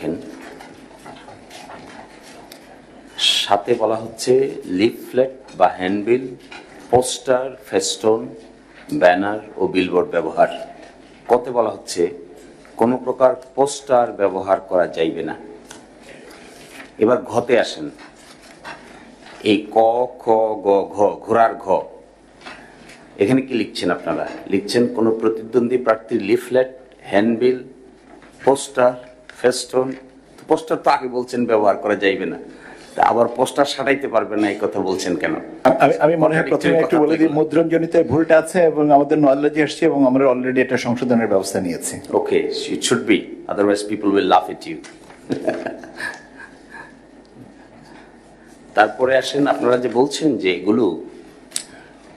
দেখেন। সাথে বলা হচ্ছে লিফলেট বা হ্যান্ডবিল, পোস্টার, ফেস্টন, ব্যানার ও বিলবোর্ড ব্যবহার। কত বলা হচ্ছে কোনো প্রকার পোস্টার ব্যবহার করা যাইবে না। এবার ঘতে আসেন। এই ক, খ, গ, ঘ, ঘোড়ার ঘ। এখানে কি লিখছেন আপনারা? লিখছেন কোনো প্রতিদ্বন্দ্বী প্রার্থীর leaflet handbill, poster festoon poster তো আগে বলছেন ব্যবহার করা যাইবে না। তা আবার পোস্টার সাটাইতে পারবে না এই কথা বলছেন কেন? আমি আমি মনে হয় প্রথমে একটু বলে দিই। মুদ্রণজনিত ভুলটা আছে এবং আমাদের নলেজে আসছে এবং আমরা অলরেডি এটা সংশোধনের ব্যবস্থা নিয়েছি। Okay it should be otherwise people will laugh at you তারপরে আসেন আপনারা যে বলছেন যে এগুলো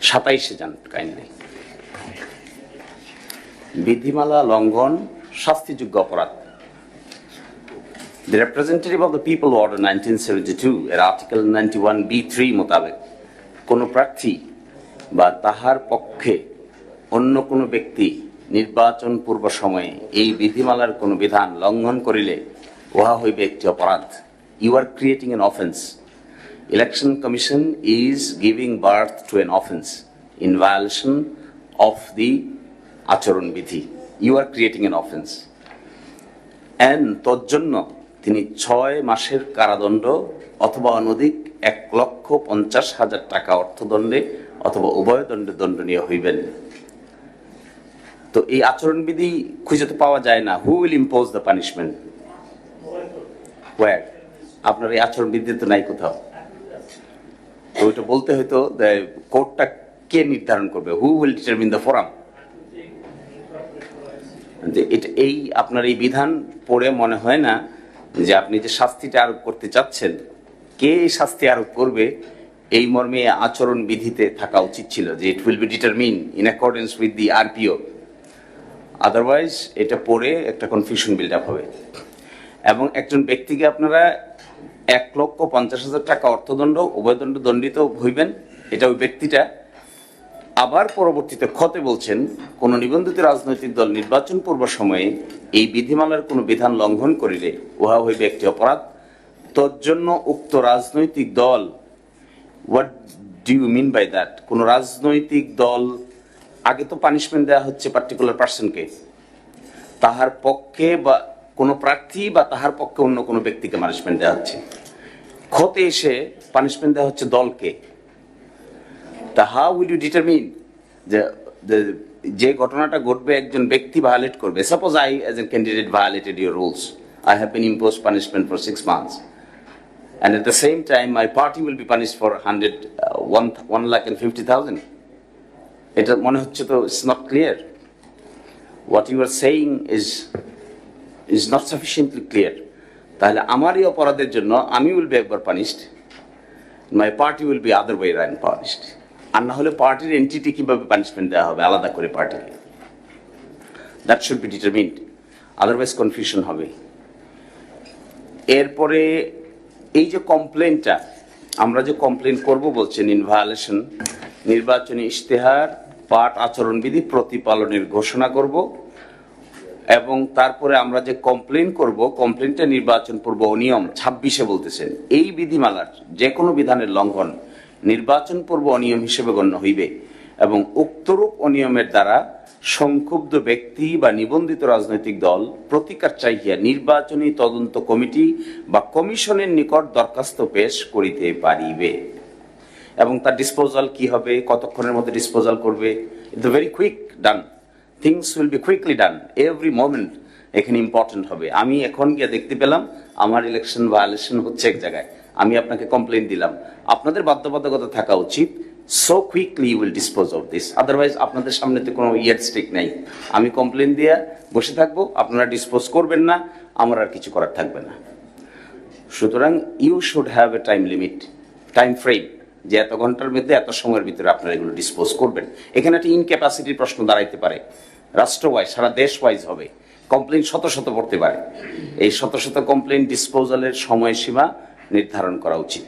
সাতাইশে যান কাইন্ডলি বিধিমালা লঙ্ঘন শাস্তিযোগ্য অপরাধ। The representative of the people order 1972 এর আর্টিকেল 91 বি থ্রি মোতাবেক কোনো প্রার্থী বা তাহার পক্ষে অন্য কোনো ব্যক্তি নির্বাচন পূর্ব সময়ে এই বিধিমালার কোনো বিধান লঙ্ঘন করিলে উহা হইবে একটি অপরাধ you are creating an offence election commission is giving birth to an offence in violation of the আচরণ বিধি. You are creating an offence an তজ্জন্য তিনি ছয় মাসের কারাদণ্ড অথবা অনধিক এক লক্ষ পঞ্চাশ হাজার টাকা অর্থদণ্ডে অথবা উভয় দণ্ডে দণ্ডনীয় হইবেন। তো এই আচরণবিধি খুঁজে তো পাওয়া যায় না। Who will impose the punishment war আপনার এই আচরণবিধি তো নাই কোথাও। তো ওইটা বলতে হয়তো কোর্টটা কে নির্ধারণ করবে? Who will determine the forum যে এটা এই আপনার এই বিধান পড়ে মনে হয় না যে আপনি যে শাস্তিটা আরোপ করতে চাচ্ছেন কে শাস্তি আরোপ করবে, এই মর্মে আচরণ বিধিতে থাকা উচিত ছিল যে it will be determine in accordance with the RPO otherwise এটা পড়ে একটা কনফিউশন বিল্ড আপ হবে। এবং একজন ব্যক্তিকে আপনারা এক লক্ষ পঞ্চাশ হাজার টাকা অর্থদণ্ড, উভয়দণ্ড দণ্ডিত হইবেন, এটা ওই ব্যক্তিটা আবার পরবর্তীতে ক্ষতে বলছেন, কোন নিবন্ধিত রাজনৈতিক দল নির্বাচন পূর্ব সময়ে এই বিধিমালার কোনো বিধান লঙ্ঘন করিলে উহা হইবে একটি অপরাধ। তজ্জন্য উক্ত রাজনৈতিক দল what do you mean by that কোন রাজনৈতিক দল, আগে তো পানিশমেন্ট দেওয়া হচ্ছে পার্টিকুলার পার্সনকে তাহার পক্ষে বা কোনো প্রার্থী বা তাহার পক্ষে অন্য কোনো ব্যক্তিকে পানিশমেন্ট দেওয়া হচ্ছে। ক্ষতে এসে পানিশমেন্ট দেওয়া হচ্ছে দলকে। তা হাউ উইল ইউ ডিটারমিন যে ঘটনাটা ঘটবে একজন ব্যক্তি ভায়োলেট করবে? Suppose I as a candidate violated your rules I have been impose punishment for six months at the same time my party will be punished for 100 uh, one, one lakh and fifty thousand. এটা মনে হচ্ছে তো it's not clear what you are saying is is not sufficiently clear তাহলে আমার এই অপরাধের জন্য আমি উইল বি একবার punished my party will be other way round punished আর না হলে পার্টির এন্টিটি কীভাবে পানিশমেন্ট দেওয়া হবে? আলাদা করে পার্টিকে that should be determined otherwise confusion হবে। এরপরে এই যে কমপ্লেনটা আমরা যে কমপ্লেন করব বলছেন ইন ভায়োলেশন নির্বাচনী ইশতেহার, পাঠ আচরণবিধি প্রতিপালনের ঘোষণা করব। এবং তারপরে আমরা যে কমপ্লেন করব কমপ্লেনটা নির্বাচন পূর্ব অনিয়ম ছাব্বিশে বলতেছেন। এই বিধিমালার যে কোনো বিধানের লঙ্ঘন নির্বাচন পূর্ব অনিয়ম হিসেবে গণ্য হইবে এবং উক্তরূপ অনিয়মের দ্বারা সংক্ষুব্ধ ব্যক্তি বা নিবন্ধিত রাজনৈতিক দল প্রতিকার চাহিয়া নির্বাচনী তদন্ত কমিটি বা কমিশনের নিকট দরখাস্ত পেশ করিতে পারিবে। এবং তার ডিসপোজাল কি হবে, কতক্ষণের মধ্যে ডিসপোজাল করবে it's very quick done things will be quickly done every moment এখানে ইম্পর্টেন্ট হবে। আমি এখন গিয়ে দেখতে পেলাম, আমার ইলেকশন ভায়োলেশন হচ্ছে এক জায়গায়। আমি আপনাকে কমপ্লেন দিলাম। আপনাদের বাধ্যবাধকতা থাকা উচিত। So quickly will dispose of this otherwise আপনাদের সামনে তো কোনো ইয়ার স্টিক নাই। আমি কমপ্লেন দিয়ে বসে থাকব। আপনারা ডিসপোজ করবেন না। আমার আর কিছু করার থাকবে না। সুতরাং you should have a time limit time frame যে এত ঘণ্টার মধ্যে এত সময়ের ভিতরে আপনারা এগুলো ডিসপোজ করবেন। এখানে একটা ইনক্যাপাসিটির প্রশ্ন দাঁড়াইতে পারে। রাষ্ট্র ওয়াইজ সারা দেশ ওয়াইজ হবে। কমপ্লেন শত শত পড়তে পারে। এই শত শত কমপ্লেন ডিসপোজালের সময়সীমা নির্ধারণ করা উচিত।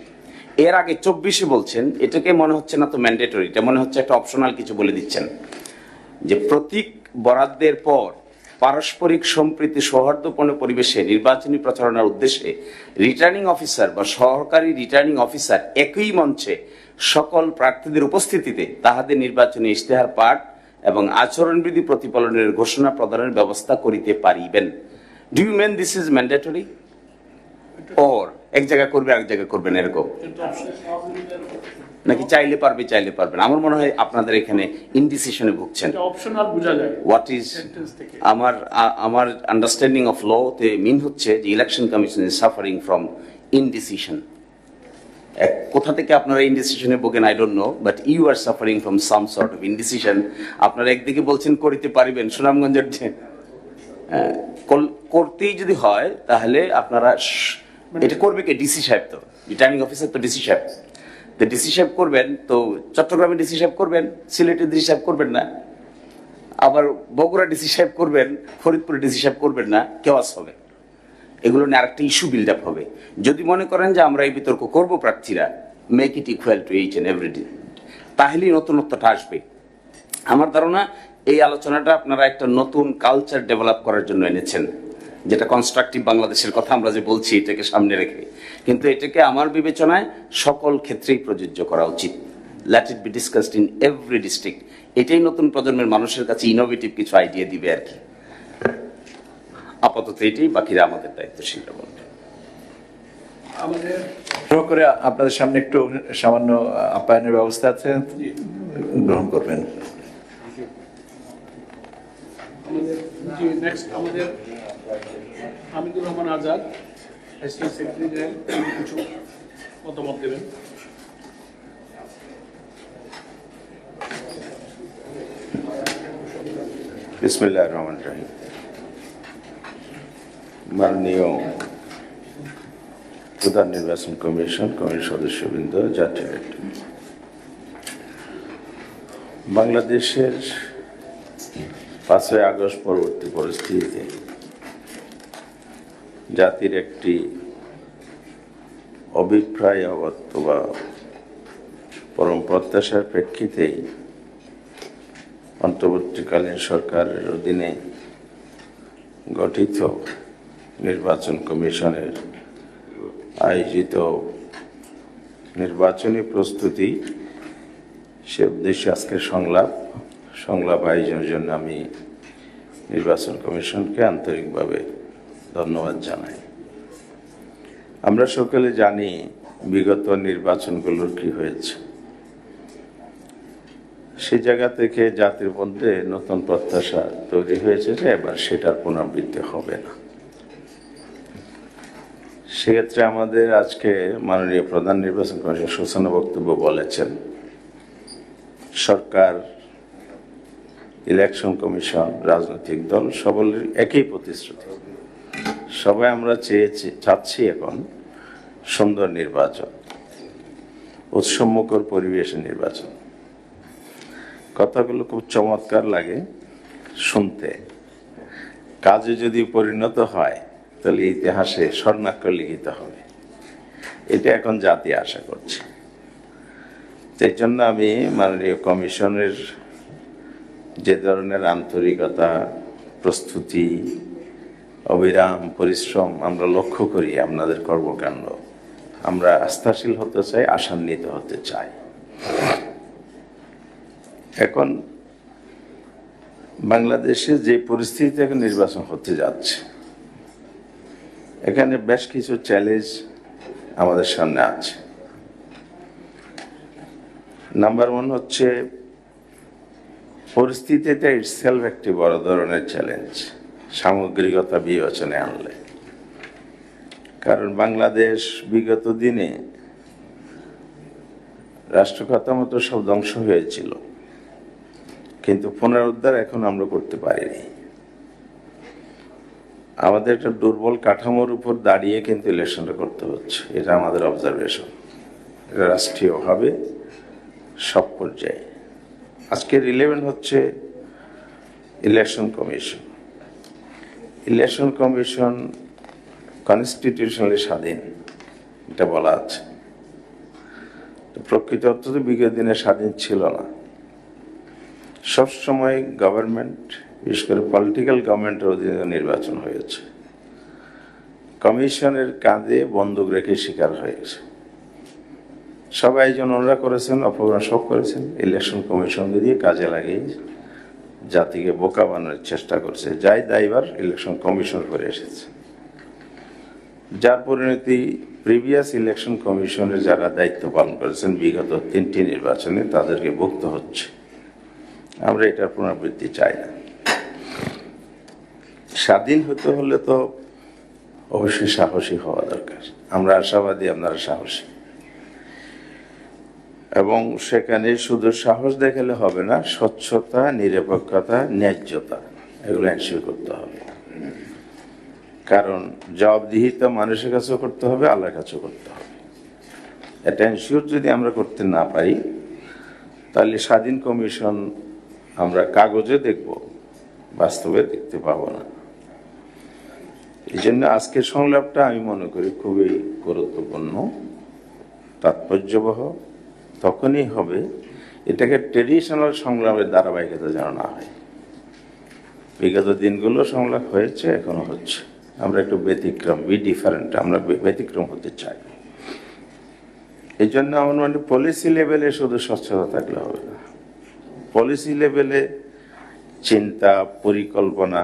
এর আগে চব্বিশে বলছেন, এটাকে মনে হচ্ছে না তো ম্যান্ডেটরি এটা মনে হচ্ছে একটা অপশনাল কিছু বলে দিচ্ছেন। যে প্রতীক বরাদ্দের পর পারস্পরিক সম্প্রীতি সৌহার্দ্যপূর্ণ পরিবেশে নির্বাচনী প্রচারণার উদ্দেশ্যে রিটার্নিং অফিসার বা সহকারী রিটার্নিং অফিসার একই মঞ্চে সকল প্রার্থীদের উপস্থিতিতে তাহাদের নির্বাচনী ইশতেহার পাঠ এবং আচরণবিধি প্রতিপালনের ঘোষণা প্রদানের ব্যবস্থা করিতে পারিবেন। Do you mean this is mandatory or এক জায়গা করবে এক জায়গা করবেন এরকম। নাকি চাইলে পারবে চাইলে পারবেন আমার মনে হয় আপনাদের এখানে ইনডিসিশনে ভুগছেন। হোয়াট ইজ আমার আমার আন্ডারস্ট্যান্ডিং অফ ল তে মিন হচ্ছে যে election commission is suffering from indecision কোথা থেকে আপনারা ইনডিসিশনে ভোগেন? I don't know but you are suffering from some sort of indecision আপনারা একদিকে বলছেন করিতে পারিবেন সুনামগঞ্জের যে আহ, করতেই যদি হয় তাহলে আপনারা এটা করবে কে? ডিসি সাহেব তো। রিটার্নিং অফিসার তো ডিসি সাহেব। তো ডিসি সাহেব করবেন, তো চট্টগ্রামে ডিসি সাহেব করবেন সিলেটের ডিসি সাহেব করবেন না। আবার বগুড়া ডিসি সাহেব করবেন, ফরিদপুরে ডিসি সাহেব করবেন না, কেওয়াস হবে। এগুলো নিয়ে আরেকটা ইস্যু বিল্ড আপ হবে। যদি মনে করেন যে আমরা এই বিতর্ক করব প্রার্থীরা make it equal to each and every day তাহলেই নতুনত্বটা আসবে। আমার ধারণা, এই আলোচনাটা আপনারা একটা নতুন কালচার ডেভেলপ করার জন্য এনেছেন। যেটা কনস্ট্রাকটিভ বাংলাদেশের কথা আমরা যে বলছি এটাকে সামনে রেখে। কিন্তু এটাকে আমার বিবেচনায় সকল ক্ষেত্রেই প্রযোজ্য করা উচিত। Let it be discussed in every district এটাই নতুন প্রজন্মের মানুষের কাছে ইনোভেটিভ কিছু আইডিয়া দিবে আর কি। আপাতত এটাই বাকিরা আমাদের দায়িত্বশীল বলবে আমাদের করে আপনাদের সামনে একটু সামান্য আপ্যায়নের ব্যবস্থা আছে? গ্রহণ করবেন। আমাদের নেক্সট আমাদের Hamidur Rahman Azad SC secretary general কিছু মতামত দেবেন বিসমিল্লাহ রহমান রাহিম মাননীয় প্রধান নির্বাচন কমিশন, কমিটির সদস্যবৃন্দ, জাতীয়। বাংলাদেশের পাঁচই আগস্ট পরবর্তী পরিস্থিতিতে জাতির একটি অভিপ্রায় অগত্য বা পরম প্রত্যাশার প্রেক্ষিতেই অন্তর্বর্তীকালীন সরকারের অধীনে গঠিত নির্বাচন কমিশনের আয়োজিত নির্বাচনী প্রস্তুতি সে উদ্দেশ্যে আজকের সংলাপ। সংলাপ আয়োজনের জন্য আমি নির্বাচন কমিশনকে আন্তরিকভাবে ধন্যবাদ জানাই। আমরা সকলে জানি বিগত নির্বাচনগুলোর কি হয়েছে। সেই জায়গা থেকে জাতির মধ্যে নতুন প্রত্যাশা তৈরি হয়েছে যে এবার সেটার পুনরাবৃত্তি হবে না। সেক্ষেত্রে আমাদের আজকে মাননীয় প্রধান নির্বাচন কমিশন সূচনা বক্তব্য বলেছেন, সরকার, ইলেকশন কমিশন, রাজনৈতিক দল সকলের একই প্রতিশ্রুতি। সবাই আমরা চেয়েছি, চাচ্ছি এখন সুন্দর নির্বাচন, উৎসবমুখর পরিবেশে নির্বাচন। কথাগুলো খুব চমৎকার লাগে শুনতে। কাজে যদি পরিণত হয়, তাহলে ইতিহাসে স্বর্ণাক্ষর লিখিত হবে। এটা এখন জাতি আশা করছে। সেই জন্য আমি মাননীয় কমিশনের যে ধরনের আন্তরিকতা, প্রস্তুতি অবিরাম পরিশ্রম আমরা লক্ষ্য করি আপনাদের কর্মকাণ্ড। আমরা আস্থাশীল হতে চাই, আশান্বিত হতে চাই। এখন বাংলাদেশে যে পরিস্থিতিতে এখন নির্বাচন হতে যাচ্ছে, এখানে বেশ কিছু চ্যালেঞ্জ আমাদের সামনে আছে। নাম্বার ওয়ান হচ্ছে পরিস্থিতিটা ইটসেলফ একটি বড় ধরনের চ্যালেঞ্জ সামগ্রিকতা বিবেচনায় আনলে। কারণ বাংলাদেশ বিগত দিনে রাষ্ট্র কাঠামো তো সব ধ্বংস হয়েছিল। কিন্তু পুনরুদ্ধার এখন আমরা করতে পারিনি। আমাদের একটা দুর্বল কাঠামোর উপর দাঁড়িয়ে কিন্তু ইলেকশনটা করতে হচ্ছে। এটা আমাদের অবজারভেশন এটা রাষ্ট্রীয়ভাবে সব পর্যায়ে। আজকের ইলেভেন হচ্ছে election commission election commission constitutionally স্বাধীন, এটা বলা আছে। প্রকৃত অর্থ তো বিগত দিনে স্বাধীন ছিল না। সবসময় গভর্নমেন্ট বিশেষ করে পলিটিক্যাল গভর্নমেন্টের অধীনে নির্বাচন হয়েছে। কমিশনের কাঁধে বন্দুক রেখে শিকার হয়েছে। সবাই যেন ওনারা করেছেন অপগ্রহণ সব করেছেন, ইলেকশন কমিশনকে দিয়ে কাজে লাগিয়ে জাতিকে বোকা বানানোর চেষ্টা করছে। যাই দায়বার ইলেকশন কমিশন করে এসেছে। যার পরিণতি প্রিভিয়াস ইলেকশন কমিশনের যারা দায়িত্ব পালন করেছেন, বিগত তিনটি নির্বাচনে তাদেরকে ভুক্ত হচ্ছে। আমরা এটার পুনরাবৃত্তি চাই না। স্বাধীন হতে হলে তো অবশ্যই সাহসী হওয়া দরকার। আমরা আশাবাদী, আপনারা সাহসী। এবং সেখানে শুধু সাহস দেখালে হবে না, স্বচ্ছতা, নিরপেক্ষতা, ন্যায্যতা, এগুলো এনশিওর করতে হবে। কারণ জবাবদিহিতা মানুষের কাছেও করতে হবে, আল্লাহর কাছেও করতে হবে। এটা এনশিওর যদি আমরা করতে না পারি, তাহলে স্বাধীন কমিশন আমরা কাগজে দেখব, বাস্তবে দেখতে পাবো না। এই জন্য আজকের সংলাপটা আমি মনে করি খুবই গুরুত্বপূর্ণ, তাৎপর্যবহ। তখনই হবে। এটাকে ট্রেডিশনাল সংলাপের ধারাবাহিকতা যেন না হয়। বিগত দিনগুলো সংলাপ হয়েছে, এখনও হচ্ছে। আমরা একটু ব্যতিক্রম বি ডিফারেন্ট আমরা ব্যতিক্রম হতে চাই। এই জন্য আমার মানে পলিসি লেভেলে শুধু স্বচ্ছতা থাকলে হবে না। পলিসি লেভেলে চিন্তা, পরিকল্পনা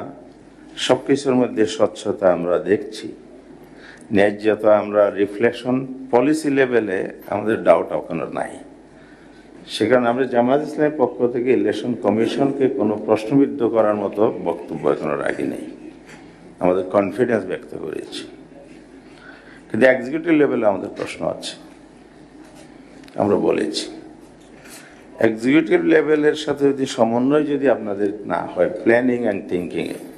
সব কিছুর মধ্যে স্বচ্ছতা আমরা দেখছি। ন্যায্যতা আমরা রিফ্লেকশন পলিসি লেভেলে আমাদের ডাউট ওখানে নাই। সেখানে আমরা জামাত ইসলামের পক্ষ থেকে ইলেকশন কমিশনকে কোনো প্রশ্নবিদ্ধ করার মতো বক্তব্য এখনও রাখি নেই। আমাদের কনফিডেন্স ব্যক্ত করেছি। কিন্তু এক্সিকিউটিভ লেভেলে আমাদের প্রশ্ন আছে। আমরা বলেছি এক্সিকিউটিভ লেভেলের সাথে যদি সমন্বয় যদি আপনাদের না হয় প্ল্যানিং অ্যান্ড থিঙ্কিংয়ে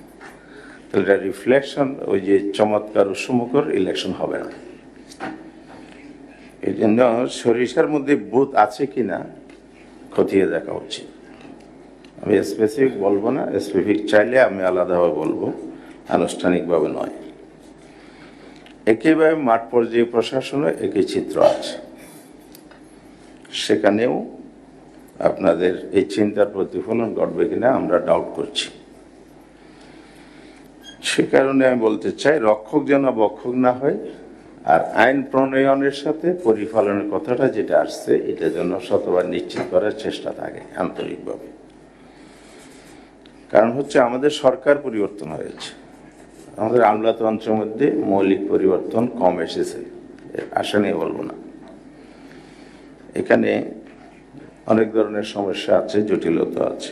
এটা রিফ্লেকশন ওই যে চমৎকার উৎসমুখর ইলেকশন হবে না। এই জন্য সরিষার মধ্যে বুথ আছে কি না খতিয়ে দেখা উচিত। আমি স্পেসিফিক বলব না স্পেসিফিক চাইলে আমি আলাদাভাবে বলব, আনুষ্ঠানিকভাবে নয়। একইভাবে মাঠ পর্যায়ে প্রশাসনে একই চিত্র আছে। সেখানেও আপনাদের এই চিন্তার প্রতিফলন ঘটবে কিনা আমরা ডাউট করছি। সে কারণে আমি বলতে চাই, রক্ষক যেন বক্ষক না হয়, আর আইন প্রণয়নের সাথে পরিপালনের কথাটা যেটা আসছে, এটা যেন শতবার নিশ্চিত করার চেষ্টা থাকে আন্তরিকভাবে। কারণ হচ্ছে আমাদের সরকার পরিবর্তন হয়েছে। আমাদের আমলাতন্ত্রের মধ্যে মৌলিক পরিবর্তন কম এসেছে আশা নিয়ে বলব না। এখানে অনেক ধরনের সমস্যা আছে, জটিলতা আছে।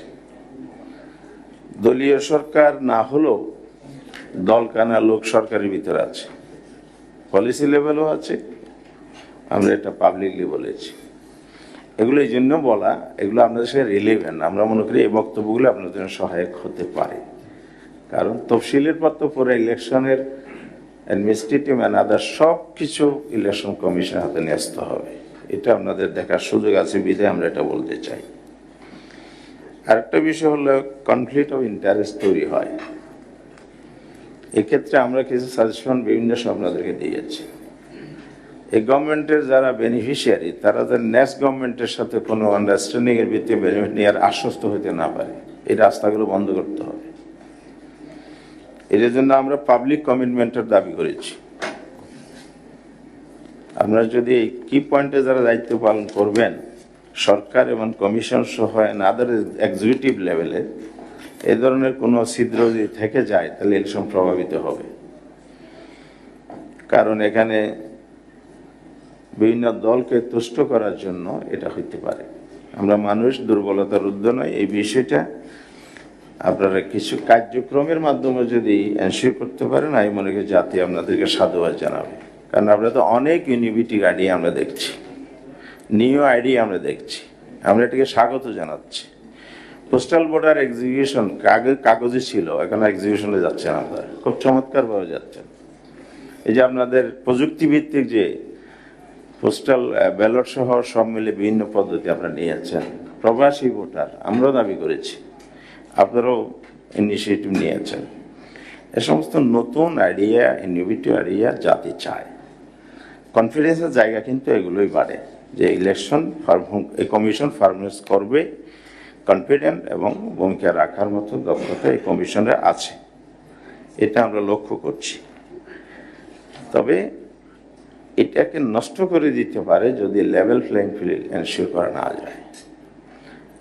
দলীয় সরকার না হলেও দলকানা লোক সরকারের ভিতরে আছে। পলিসি লেভেলও আছে। আমরা এটা পাবলিকলি বলেছি। এগুলো এই জন্য বলা, এগুলো আপনাদের সাথে রিলেভেন্ট আমরা মনে করি এই বক্তব্যগুলো আপনাদের জন্য সহায়ক হতে পারে। কারণ তফসিলের পর তো পরে ইলেকশনের অ্যাডমিনিস্ট্রেটিভ অ্যান্ড আদার সব কিছু ইলেকশন কমিশন হাতে ন্যস্ত হবে। এটা আপনাদের দেখার সুযোগ আছে বিধায় আমরা এটা বলতে চাই। আরেকটা বিষয় হলো কনফ্লিক্ট অফ ইন্টারেস্ট তৈরি হয়। এক্ষেত্রে আমরা কিছু সাজেশন বিভিন্ন সময় আপনাদেরকে দিয়েছি এই গভর্নমেন্টের যারা বেনিফিশিয়ারি তারা তাদের নেক্সট গভর্নমেন্টের সাথে কোনো আন্ডারস্ট্যান্ডিং এর ভিত্তিতে বেনিফিট নিয়ে আর আশ্বস্ত হতে না পারে। এই রাস্তাগুলো বন্ধ করতে হবে। এর জন্য আমরা পাবলিক কমিটমেন্টের দাবি করেছি। আপনারা যদি এই কি পয়েন্টে যারা দায়িত্ব পালন করবেন, সরকার এবং কমিশন সহ আদার এক্সিকিউটিভ লেভেলে এ ধরনের কোনো ছিদ্র যদি থেকে যায়, তাহলে ইলেকশন প্রভাবিত হবে। কারণ এখানে বিভিন্ন দলকে তুষ্ট করার জন্য এটা হইতে পারে। আমরা মানুষ, দুর্বলতার রুদ্ধ নয় এই বিষয়টা আপনারা কিছু কার্যক্রমের মাধ্যমে যদি এনশিওর করতে পারেন, আমি মনে করি জাতি আপনাদেরকে সাধুবাদ জানাবে। কারণ আমরা তো অনেক ইউনিভিটিক আইডিয়া আমরা দেখছি নিউ আইডিয়া আমরা দেখছি। আমরা এটাকে স্বাগত জানাচ্ছি। পোস্টাল ভোটার এক্সিকিউশন কাগজে ছিল, এখন এক্সিকিউশনে যাচ্ছেন আপনারা খুব চমৎকারভাবে যাচ্ছেন এই যে আপনাদের প্রযুক্তিভিত্তিক যে পোস্টাল ব্যালট সহ সব মিলে বিভিন্ন পদ্ধতি আপনারা নিয়ে যাচ্ছেন। প্রবাসী ভোটার, আমরাও দাবি করেছি। আপনারাও ইনিশিয়েটিভ নিয়েছেন এ সমস্ত নতুন আইডিয়া ইনোভেটিভ আইডিয়া জাতি চায়। কনফিডেন্সের জায়গা কিন্তু এগুলোই বাড়ে। যে ইলেকশন ফার্ম এই কমিশন ফার্মেস করবে কনফিডেন্ট এবং ভূমিকা রাখার মতো দক্ষতা এই কমিশনের আছে। এটা আমরা লক্ষ্য করছি। তবে এটাকে নষ্ট করে দিতে পারে যদি লেভেল প্লেইং ফিল্ড এনশিওর করা না যায়।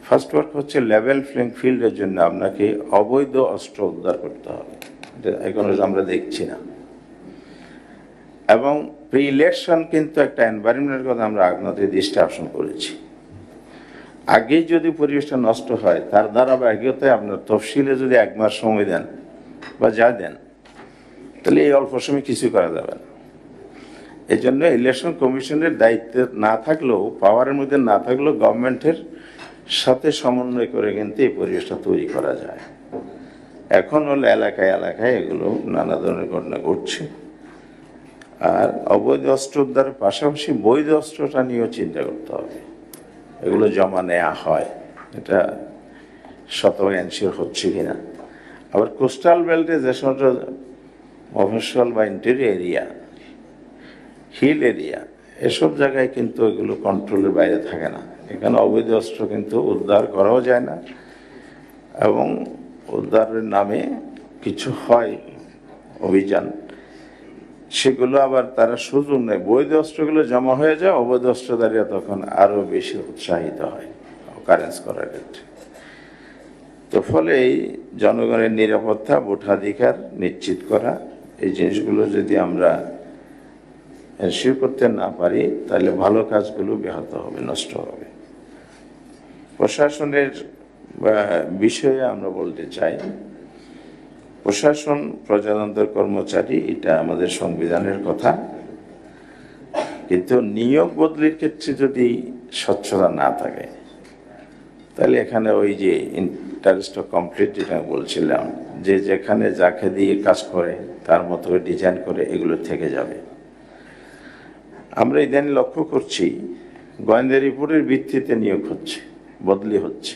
ফার্স্ট ওয়ার্ক হচ্ছে লেভেল প্লেইং ফিল্ডের জন্য আপনাকে অবৈধ অস্ত্র উদ্ধার করতে হবে। এটা এখনও আমরা দেখছি না। এবং প্রি ইলেকশন কিন্তু একটা এনভায়রনমেন্টের কথা আমরা আপনাদের দৃষ্টি আকর্ষণ করেছি। আগেই যদি পরিবেশটা নষ্ট হয়, তার দ্বারা ধারাবাহিকতায় আপনার তফসিলে যদি এক মাস সময় দেন বা যা দেন, তাহলে এই অল্প সময় কিছু করা যাবে না। এই জন্য ইলেকশন কমিশনের দায়িত্ব না থাকলেও পাওয়ারের মধ্যে না থাকলেও গভর্নমেন্টের সাথে সমন্বয় করে কিন্তু এই পরিবেশটা তৈরি করা যায়। এখন হলো এলাকায় এলাকায় এগুলো নানা ধরনের ঘটনা ঘটছে। আর অবৈধ অস্ত্র উদ্ধারের পাশাপাশি বৈধ অস্ত্রটা নিয়েও চিন্তা করতে হবে। এগুলো জমা নেওয়া হয়। এটা শতভাগ এনশিওর হচ্ছে কিনা। আবার কোস্টাল বেল্টে যে সমস্ত মফস্বল বা ইন্টেরিয়র এরিয়া হিল এরিয়া এসব জায়গায় কিন্তু এগুলো কন্ট্রোলের বাইরে থাকে না। এখানে অবৈধ অস্ত্র কিন্তু উদ্ধার করাও যায় না। এবং উদ্ধারের নামে কিছু হয় অভিযান। সেগুলো আবার তারা সুযোগ নেয়। বৈধ অস্ত্রগুলো জমা হয়ে যায়, অবৈধ অস্ত্রধারীরা তখন আরও বেশি উৎসাহিত হয় কারেন্স করার ক্ষেত্রে। তো ফলে এই জনগণের নিরাপত্তা, ভোটাধিকার নিশ্চিত করা, এই জিনিসগুলো যদি আমরা এনশিওর করতে না পারি, তাহলে ভালো কাজগুলো ব্যাহত হবে, নষ্ট হবে। প্রশাসনের বিষয়ে আমরা বলতে চাই প্রশাসন, প্রজাতন্ত্রের কর্মচারী, এটা আমাদের সংবিধানের কথা। কিন্তু নিয়োগ বদলির ক্ষেত্রে যদি স্বচ্ছতা না থাকে, তাহলে এখানে ওই যে ইন্টারেস্ট অফ কমপ্লিট যেটা বলছিলাম, যে যেখানে যাকে দিয়ে কাজ করে, তার মতো ডিজাইন করে এগুলো থেকে যাবে। আমরা ইদানিং লক্ষ্য করছি গোয়েন্দা রিপোর্টের ভিত্তিতে নিয়োগ হচ্ছে, বদলি হচ্ছে।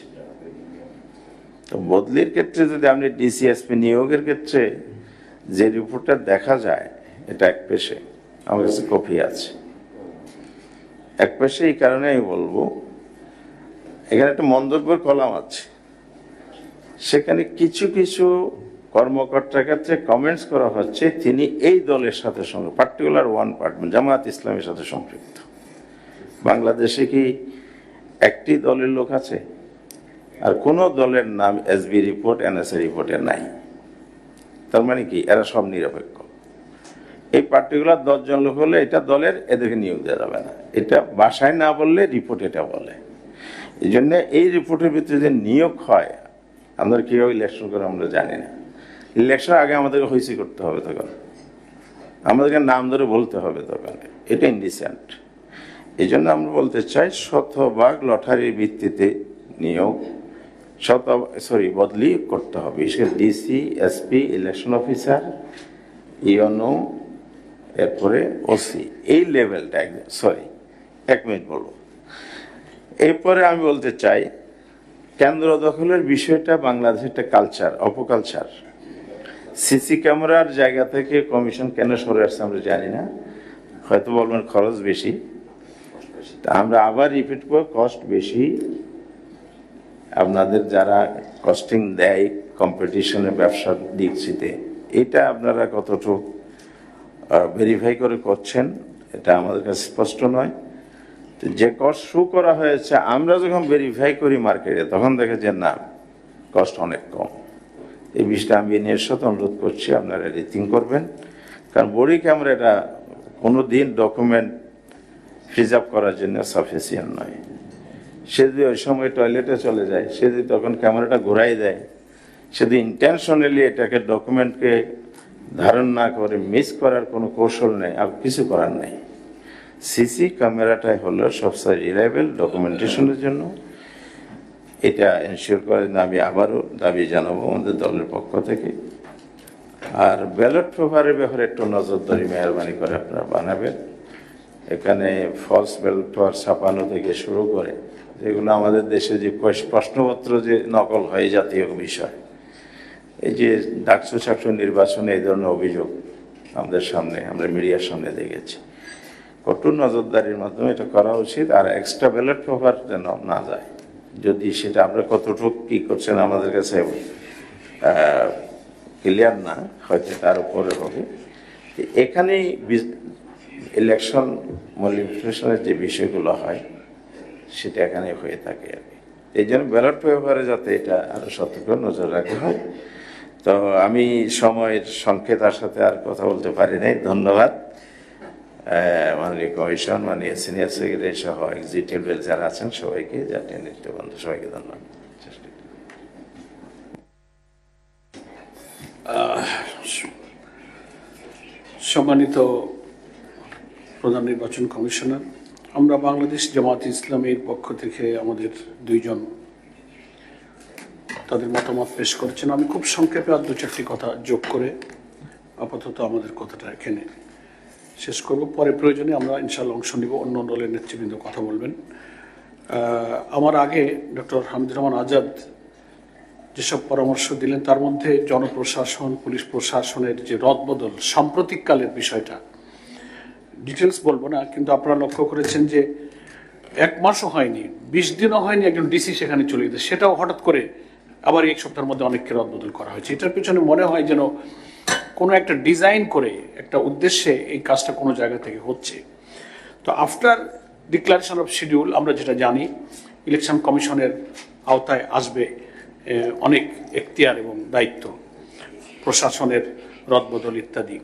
তো বদলির ক্ষেত্রে যদি আপনি ডিসিএসপি নিয়োগের ক্ষেত্রে যে রিপোর্টটা দেখা যায়, এটা এক পেশে, আমার কাছে কপি আছে। এক পেশে এই কারণে আমি বলব, এখানে একটা মন্তব্যের কলাম আছে। সেখানে কিছু কিছু কর্মকর্তার ক্ষেত্রে কমেন্টস করা হচ্ছে, তিনি এই দলের সাথে সঙ্গে পার্টিকুলার ওয়ান পার্ট জামায়াত ইসলামের সাথে সম্পৃক্ত। বাংলাদেশে কি একটি দলের লোক আছে? আর কোন দলের নাম এসবি রিপোর্ট এনএসএ রিপোর্টে নাই। তার মানে কি? এরা সব নিরপেক্ষ। এই পার্টিকুলার দশজন লোক হলে এটা দলের, এদেরকে নিয়োগ দেওয়া যাবে না। এটা বাসায় না বললে রিপোর্ট এটা বলে। এই জন্যে এই রিপোর্টের ভিতরে যে নিয়োগ হয়, আমরা কীভাবে ইলেকশন করে আমরা জানি না। ইলেকশন আগে আমাদেরকে হইসি করতে হবে তখন। আমাদেরকে নাম ধরে বলতে হবে তখন। এটা ইনডিসেন্ট এই জন্য আমরা বলতে চাই, শতভাগ লটারির ভিত্তিতে নিয়োগ শত সরি বদলি করতে হবে। বিশেষ DC SP election officer UNO এরপরে ওসি এই লেভেলটা সরি এক মিনিট বলব। এরপরে আমি বলতে চাই, কেন্দ্র দখলের বিষয়টা বাংলাদেশের একটা কালচার অপকালচার। সিসি ক্যামেরার জায়গা থেকে কমিশন কেন সরে আসছে আমরা জানি না। হয়তো বলবেন খরচ বেশি। আমরা আবার রিপিট করব কস্ট বেশি। আপনাদের যারা কস্টিং দেয় কম্পিটিশনের ব্যবসার দিকটিতে এটা আপনারা কতটুকু ভেরিফাই করে করছেন, এটা আমাদের কাছে স্পষ্ট নয়। তো যে কস্ট শু করা হয়েছে, আমরা যখন ভেরিফাই করি মার্কেটে তখন দেখে যে না কস্ট অনেক কম। এই বিষয়টা আমি সাথে অনুরোধ করছি, আপনারা রিথিং করবেন। কারণ বডি ক্যামেরা এটা কোনো দিন ডকুমেন্ট প্রিজার্ভ করার জন্য সাফিসিয়েন্ট নয়। সে যদি ওই সময় টয়লেটে চলে যায়। সে যদি তখন ক্যামেরাটা ঘুরাই দেয়। সে যদি ইন্টেনশনালি এটাকে ডকুমেন্টকে ধারণ না করে মিস করার কোনো কৌশল নেই, আর কিছু করার নেই। সিসি ক্যামেরাটাই হলো সবচেয়ে রিলায়েবল ডকুমেন্টেশনের জন্য। এটা এনশিওর করার জন্য আমি আবারও দাবি জানাব আমাদের দলের পক্ষ থেকে। আর ব্যালট পেপারের ব্যাপারে একটু নজরদারি, মেহরবানি করে আপনারা বানাবেন। এখানে ফলস ব্যালট পেপার ছাপানো থেকে শুরু করে যেগুলো আমাদের দেশে যে প্রশ্নপত্র যে নকল হয় জাতীয় বিষয়, এই যে ডাকসু ছাত্র নির্বাচনে এই ধরনের অভিযোগ আমাদের সামনে, আমরা মিডিয়ার সামনে দেখেছি। কঠোর নজরদারির মাধ্যমে এটা করা উচিত আর এক্সট্রা ব্যালট পেপার যেন না যায়। যদি সেটা আমরা কতটুকু কি করছেন আমাদের কাছে ক্লিয়ার না, হয়তো তার উপরে হবে। এখানেই ইলেকশন মলিফিকেশনের যে বিষয়গুলো হয় সেটা এখানে হয়ে থাকে আর কি। এই জন্য ব্যালট পেপারে যাতে এটা আরও সতর্ক নজর রাখা হয়। তো আমি সময়ের সংক্ষেতার সাথে আর কথা বলতে পারি নাই। ধন্যবাদ। মাননীয় কমিশন, মাননীয় সিনিয়র সেক্রেটারি সহ এক্সিকিউটিভ যারা আছেন সবাইকে, জাতীয় নৃত্য বন্ধু সবাইকে ধন্যবাদ। সম্মানিত প্রধান নির্বাচন কমিশনার আমরা বাংলাদেশ জামাত ইসলামের পক্ষ থেকে আমাদের দুইজন তাদের মতামত পেশ করছেন। আমি খুব সংক্ষেপে আর দু চারটি কথা যোগ করে আপাতত আমাদের কথাটা এখানে শেষ করব। পরে প্রয়োজনে আমরা ইনশাল্লাহ অংশ নিব। অন্য দলের নেতৃবৃন্দ কথা বলবেন। আমার আগে ডক্টর হামিদুর রহমান আজাদ যেসব পরামর্শ দিলেন, তার মধ্যে জনপ্রশাসন, পুলিশ প্রশাসনের যে রদবদল, সাম্প্রতিককালের বিষয়টা ডিটেলস বলব না, কিন্তু আপনারা লক্ষ্য করেছেন যে এক মাসও হয়নি, বিশ দিনও হয়নি একজন ডিসি সেখানে চলে গেছে। সেটাও হঠাৎ করে আবার এক সপ্তাহের মধ্যে অনেককে রদবদল করা হয়েছে। এটার পিছনে মনে হয় যেন কোনো একটা ডিজাইন করে একটা উদ্দেশ্যে এই কাজটা কোনো জায়গা থেকে হচ্ছে। তো আফটার ডিক্লারেশন অফ শিডিউল আমরা যেটা জানি, ইলেকশন কমিশনের আওতায় আসবে অনেক এখতিয়ার এবং দায়িত্ব, প্রশাসনের রদবদল ইত্যাদি।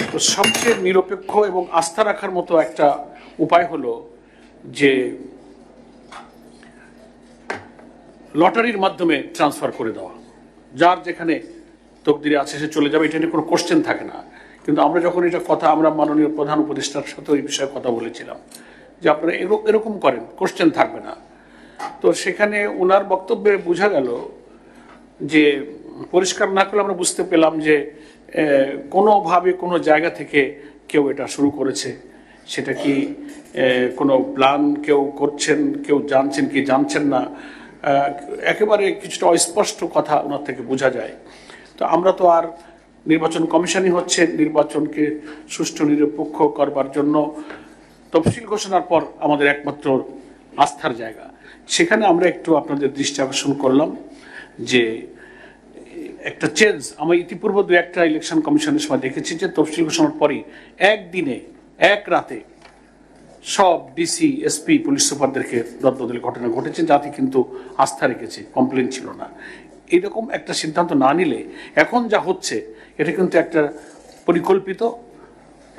তো সবচেয়ে নিরপেক্ষ এবং আস্থা রাখার মতো একটা উপায় হলো যে লটারির মাধ্যমে ট্রান্সফার করে দেওয়া। যার যেখানে তকদিরে আছে, সে চলে যাবে, এটা নিয়ে কোনো কোশ্চেন থাকে না। কিন্তু আমরা যখন এটা কথা, আমরা মাননীয় প্রধান উপদেষ্টার সাথে এই বিষয়ে কথা বলেছিলাম যে আপনারা এরকম করেন কোশ্চেন থাকবে না। তো সেখানে ওনার বক্তব্যে বোঝা গেল যে, পরিষ্কার না করলে আমরা বুঝতে পেলাম যে কোনোভাবে কোনো জায়গা থেকে কেউ এটা শুরু করেছে। সেটা কি কোনো প্ল্যান কেউ করছেন, কেউ জানছেন কি জানছেন না? একেবারে কিছুটা অস্পষ্ট কথা ওনার থেকে বোঝা যায়। তো আমরা তো আর নির্বাচন কমিশনই হচ্ছে, নির্বাচনকে সুষ্ঠু, নিরপেক্ষ করবার জন্য তফসিল ঘোষণার পর আমাদের একমাত্র আস্থার জায়গা। সেখানে আমরা একটু আপনাদের দৃষ্টি আকর্ষণ করলাম যে একটা চেঞ্জ আমরা ইতিপূর্বে দু একটা ইলেকশন কমিশনের সময় দেখেছি যে তফসিল ঘোষণার পরই একদিনে, এক রাতে সব ডিসি এসপি পুলিশ সুপারদেরকে রদবদলের ঘটনা ঘটেছে যাতে কিন্তু আস্থা রেখেছে কমপ্লেন ছিল না। এইরকম একটা সিদ্ধান্ত না নিলে এখন যা হচ্ছে, এটা কিন্তু একটা পরিকল্পিত,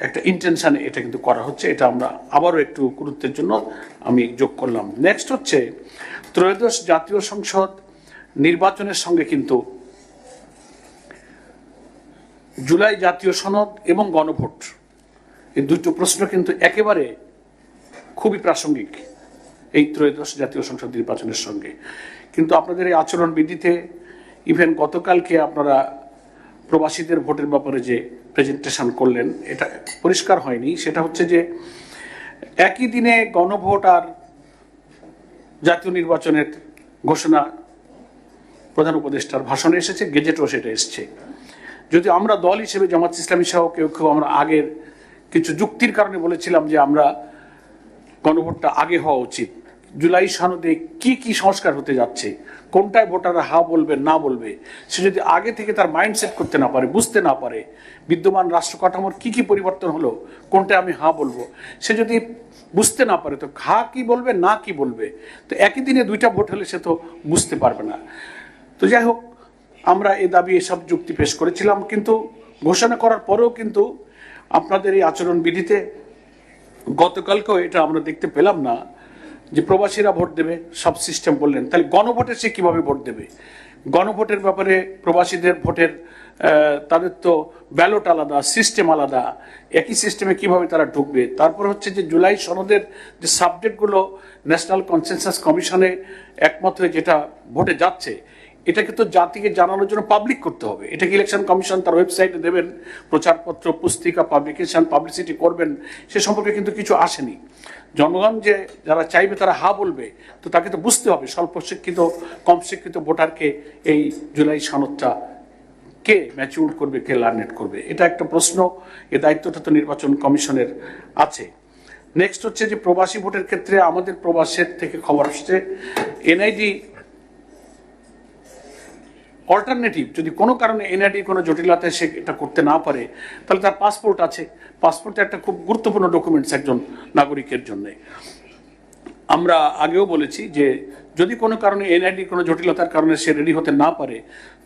একটা ইন্টেনশনে এটা কিন্তু করা হচ্ছে, এটা আমরা আবারও একটু গুরুত্বের জন্য আমি যোগ করলাম। নেক্সট হচ্ছে, ত্রয়োদশ জাতীয় সংসদ নির্বাচনের সঙ্গে কিন্তু জুলাই জাতীয় সনদ এবং গণভোট। এই দুটো প্রশ্ন কিন্তু একেবারে খুবই প্রাসঙ্গিক এই ত্রয়োদশ জাতীয় সংসদ নির্বাচনের সঙ্গে। কিন্তু আপনাদের এই আচরণ বিধিতে ইভেন গতকালকে আপনারা প্রবাসীদের ভোটের ব্যাপারে যে প্রেজেন্টেশন করলেন, এটা পরিষ্কার হয়নি। সেটা হচ্ছে যে একই দিনে গণভোট আর জাতীয় নির্বাচনের ঘোষণা প্রধান উপদেষ্টার ভাষণে এসেছে, গেজেটও সেটা এসছে। যদি আমরা দল হিসেবে জামাত ইসলামী সহ কেউ কেউ আমরা আগের কিছু যুক্তির কারণে বলেছিলাম যে আমরা গণভোটটা আগে হওয়া উচিত। জুলাই সনদে কি কি সংস্কার হতে যাচ্ছে, কোনটায় ভোটাররা হা বলবে, না বলবে, সে যদি আগে থেকে তার মাইন্ডসেট করতে না পারে, বুঝতে না পারে, বিদ্যমান রাষ্ট্র কাঠামোর কি কি পরিবর্তন হলো, কোনটায় আমি হা বলব, সে যদি বুঝতে না পারে, তো হা কি বলবে, না কি বলবে, তো একই দিনে দুইটা ভোট হলে সে তো বুঝতে পারবে না। তো যাই হোক আমরা এ দাবি এসব যুক্তি পেশ করেছিলাম, কিন্তু ঘোষণা করার পরেও কিন্তু আপনাদের এই আচরণ বিধিতে গতকালকেও এটা আমরা দেখতে পেলাম না, যে প্রবাসীরা ভোট দেবে, সব সিস্টেম বললেন। তাহলে গণভোটে সে কীভাবে ভোট দেবে? গণভোটের ব্যাপারে প্রবাসীদের ভোটের তাদের তো ব্যালট আলাদা, সিস্টেম আলাদা, একই সিস্টেমে কীভাবে তারা ঢুকবে? তারপর হচ্ছে যে জুলাই সনদের যে সাবজেক্টগুলো ন্যাশনাল কনসেনসাস কমিশনে একমত হয়ে যেটা ভোটে যাচ্ছে এটাকে তো জাতিকে জানানোর জন্য পাবলিক করতে হবে। এটাকে ইলেকশন কমিশন তার ওয়েবসাইটে দেবেন, প্রচারপত্র, পুস্তিকা পাবলিকেশন পাবলিসিটি করবেন, সে সম্পর্কে কিন্তু কিছু আসেনি। জনগণ যে যারা চাইবে তারা হা বলবে, তো তাকে তো বুঝতে হবে। স্বল্প শিক্ষিত, কম শিক্ষিত ভোটারকে এই জুলাই সনদটা কে ম্যাচিউর করবে, কে লার্নেট করবে? এটা একটা প্রশ্ন, এ দায়িত্বটা তো নির্বাচন কমিশনের আছে। নেক্সট হচ্ছে যে প্রবাসী ভোটের ক্ষেত্রে আমাদের প্রবাসের থেকে খবর আসছে। এনআইডি অল্টারনেটিভ যদি কোনো কারণে এনআইডি কোনো জটিলতায় সে এটা করতে না পারে, তাহলে তার পাসপোর্ট আছে। পাসপোর্ট একটা খুব গুরুত্বপূর্ণ ডকুমেন্টস একজন নাগরিকের জন্যে। আমরা আগেও বলেছি যে যদি কোনো কারণে এনআইডি কোনো জটিলতার কারণে সে রেডি হতে না পারে,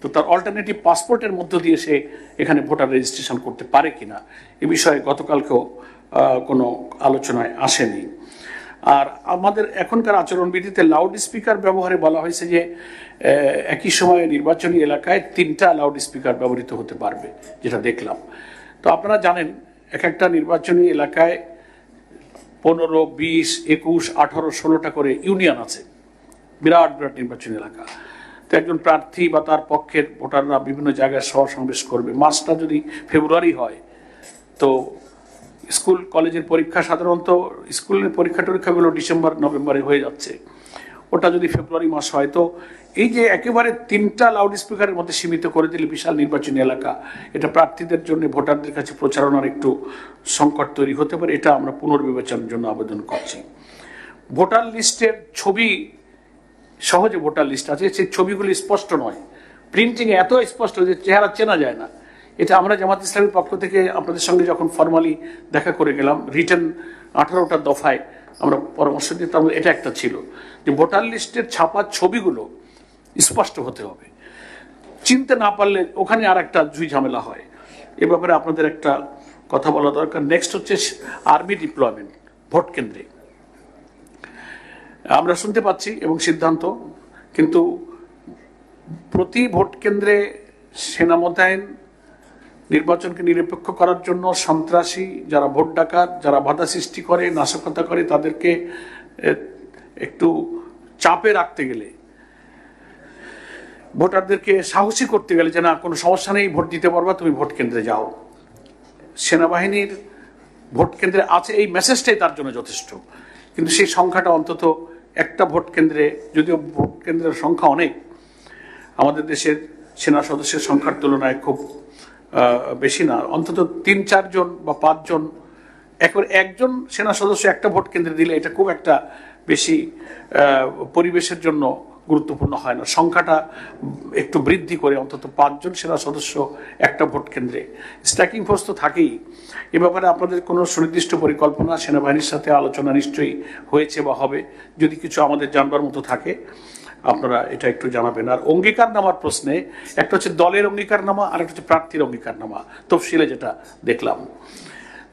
তো তার অল্টারনেটিভ পাসপোর্টের মধ্য দিয়ে সে এখানে ভোটার রেজিস্ট্রেশন করতে পারে কিনা, এ বিষয়ে গতকালকেও কোনো আলোচনায় আসেনি। আর আমাদের এখনকার আচরণবিধিতে লাউড স্পিকার ব্যবহারে বলা হয়েছে যে একই সময়ে নির্বাচনী এলাকায় তিনটা লাউড স্পিকার ব্যবহৃত হতে পারবে, যেটা দেখলাম। তো আপনারা জানেন এক একটা নির্বাচনী এলাকায় পনেরো, বিশ, একুশ, আঠারো, ষোলোটা করে ইউনিয়ন আছে। বিরাট বিরাট নির্বাচনী এলাকা। তো একজন প্রার্থী বা তার পক্ষের ভোটাররা বিভিন্ন জায়গায় সভা সমাবেশ করবে। মাসটা যদি ফেব্রুয়ারি হয়, তো স্কুল, কলেজের পরীক্ষা সাধারণত স্কুলের পরীক্ষা টরীক্ষাগুলো ডিসেম্বর, নভেম্বরে হয়ে যাচ্ছে। ওটা যদি ফেব্রুয়ারি মাস হয়, তো এই যে একেবারে তিনটা লাউড স্পিকারের মধ্যে সীমিত করে দিলে বিশাল নির্বাচনী এলাকা। এটা প্রার্থীদের জন্য, ভোটারদের কাছে প্রচারণার একটু সংকট তৈরি হতে পারে, এটা আমরা পুনর্বিবেচনার জন্য আবেদন করছি। ভোটার লিস্টের ছবি, সহজে ভোটার লিস্ট আছে, সেই ছবিগুলি স্পষ্ট নয়। প্রিন্টিংয়ে এত স্পষ্ট যে চেহারা চেনা যায় না। এটা আমরা জামাত ইসলামের পক্ষ থেকে আপনাদের সঙ্গে যখন ফর্মালি দেখা করে গেলাম রিটার্ন আঠারোটা দফায় আমরা পরামর্শ দিতাম এটা একটা ছিল যে ভোটার লিস্টের ছাপা ছবিগুলো স্পষ্ট হতে হবে। চিনতে না পারলে ওখানে আর একটা জুই ঝামেলা হয়। এ ব্যাপারে আপনাদের একটা কথা বলা দরকার। নেক্সট হচ্ছে আর্মি ডিপ্লয়মেন্ট ভোট কেন্দ্রে। আমরা শুনতে পাচ্ছি এবং সিদ্ধান্ত, কিন্তু প্রতি ভোট কেন্দ্রে সেনা মোতায়েন নির্বাচনকে নিরপেক্ষ করার জন্য সন্ত্রাসী, যারা ভোট ডাকাত, যারা বাধা সৃষ্টি করে, নাশকতা করে, তাদেরকে একটু চাপে রাখতে গেলে, ভোটারদেরকে সাহসী করতে গেলে যে, না, কোনো সমস্যা নেই, ভোট দিতে পারবা, তুমি ভোট কেন্দ্রে যাও। সেনাবাহিনীর ভোট কেন্দ্রে আছে, এই মেসেজটাই তার জন্য যথেষ্ট। কিন্তু সেই সংখ্যাটা অন্তত একটা ভোট কেন্দ্রে, যদিও ভোট কেন্দ্রের সংখ্যা অনেক, আমাদের দেশের সেনা সদস্যের সংখ্যার তুলনায় খুব বেশি না। অন্তত তিন, চারজন বা পাঁচজন, একবার একজন সেনা সদস্য একটা ভোট কেন্দ্রে দিলে এটা খুব একটা বেশি পরিবেশের জন্য গুরুত্বপূর্ণ হয় না। সংখ্যাটা একটু বৃদ্ধি করে অন্তত পাঁচজন সেনা সদস্য একটা ভোট কেন্দ্রে। স্ট্যাকিং ফোর্স তো থাকেই। এ ব্যাপারে আপনাদের কোনো সুনির্দিষ্ট পরিকল্পনা সেনাবাহিনীর সাথে আলোচনা নিশ্চয়ই হয়েছে বা হবে। যদি কিছু আমাদের জানবার মতো থাকে আপনারা এটা একটু জানাবেন। আর অঙ্গীকার নামার প্রশ্নে একটা হচ্ছে দলের অঙ্গীকার নামা আর একটা হচ্ছে প্রার্থীর অঙ্গীকার নামা তফসিলে যেটা দেখলাম।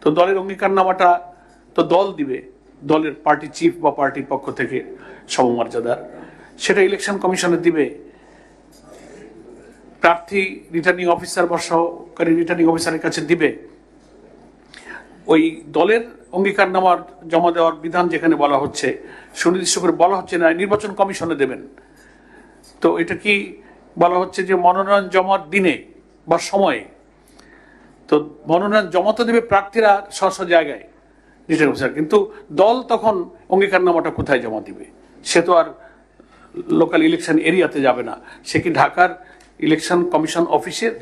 তো দলের অঙ্গীকার নামাটা তো দল দিবে, দলের পার্টি চিফ বা পার্টির পক্ষ থেকে সমমর্যাদার। সেটা ইলেকশন কমিশনে দিবে। প্রার্থী রিটার্নিং অফিসার বা সহকারী রিটার্নিং অফিসারের কাছে দিবে। ওই দলের অঙ্গীকার নামার জমা দেওয়ার বিধান যেখানে বলা হচ্ছে, সুনির্দিষ্ট করে বলা হচ্ছে না, নির্বাচন কমিশনে দেবেন। তো এটা কি বলা হচ্ছে যে মনোনয়ন জমার দিনে বা সময়ে? তো মনোনয়ন জমা তো দেবে প্রার্থীরা স্ব জায়গায় রিটার্নিং অফিসার। কিন্তু দল তখন অঙ্গীকারনামাটা কোথায় জমা দিবে? সে তো আর লোকাল ইলেকশন এরিয়াতে যাবে না। সে কি ঢাকার ইলেকশন কমিশন অফিসের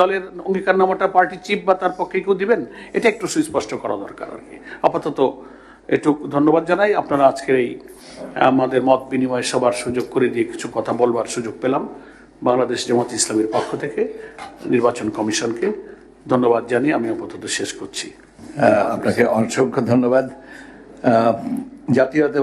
দলের অঙ্গীকারনামাটা পার্টি চিফ বা তার পক্ষে কেউ দিবেন, এটা একটু সুস্পষ্ট করা দরকার আর কি। আপাতত একটু ধন্যবাদ জানাই। আপনারা আজকের এই, আমাদের মত বিনিময় সবার সুযোগ করে দিয়ে কিছু কথা বলবার সুযোগ পেলাম। বাংলাদেশ জামাত ইসলামের পক্ষ থেকে নির্বাচন কমিশনকে ধন্যবাদ জানিয়ে আমি আপাতত শেষ করছি। আপনাকে অসংখ্য ধন্যবাদ। জাতীয়তাবাদী